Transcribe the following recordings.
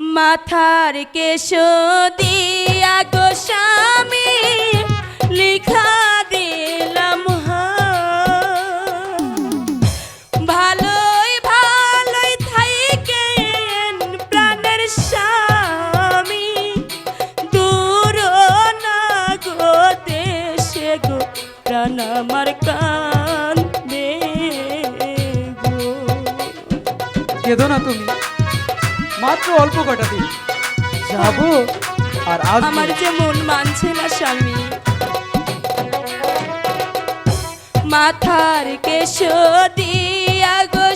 মাথার কেশ দিয়া গো স্বামী, লিখা দিলাম। ভালোই ভালোই থাইকেন প্রাণের স্বামী। দূর না গো দেশে গো, প্রাণ আমার কান্দে গো। কেঁদো না তুমি। মাত্র অল্প কটা দিন। যাব, আর আমার যে মন মানছে না স্বামী। মাথার কেশ দিয়া গো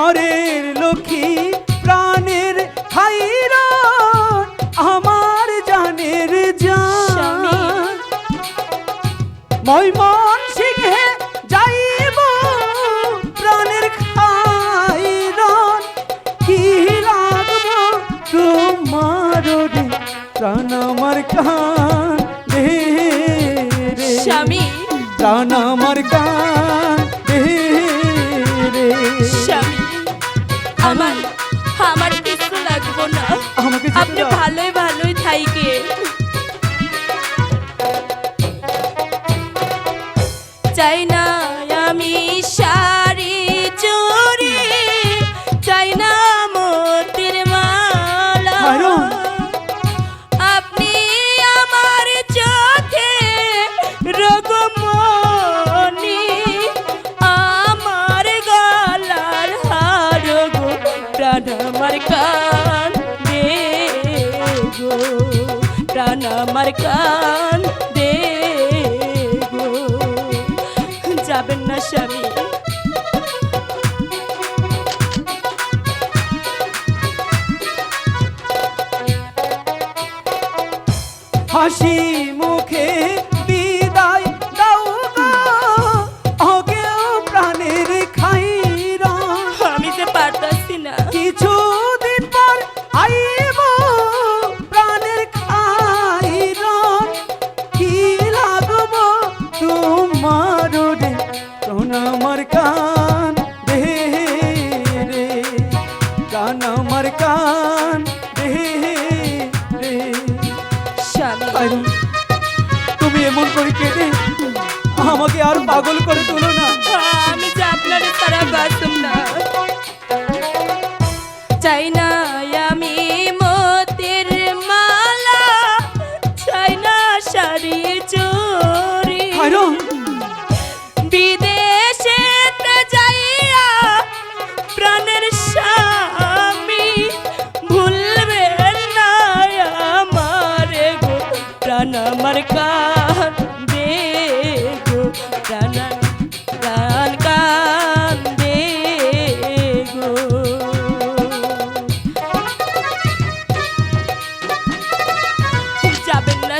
ঘরের লক্ষ্মী প্রাণের খাইরা আমার জানের। জান। ময়মন সিংহে যাইব প্রাণের খাইরন কি লাগবো তোমার রে প্রাণ আমার কান রে। স্বামী। প্রাণ আমার কান আমার আমার কিছু লাগবো না। আমাকে আপনি ভালোই ভালোই থাইকে আমার কান দে প্রাণ আমার কান দে যাবেন না স্বামী। হাসি তুমি এমন করে কেটে আমাকে আর পাগল করে তোলো না। আমি যে আপনার তারা বাসুম প্রাণ আমার কান দে কান দে গো যাবেন না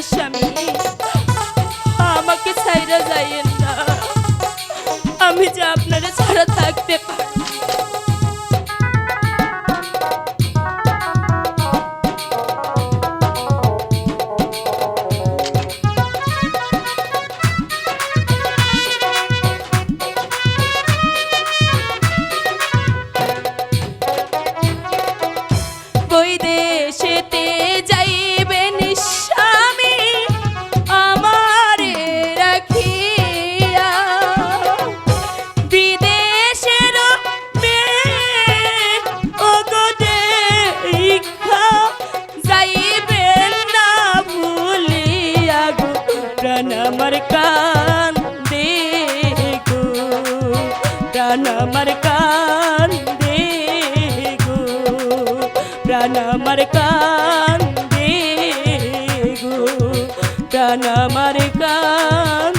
আমাকে ছাইরা যাইয়েন না। আমি যে আপনারা ছাড়া থাকতে পারি প্রাণ আমার কান দে গো প্রাণ আমার কান দে প্রাণ আমার কান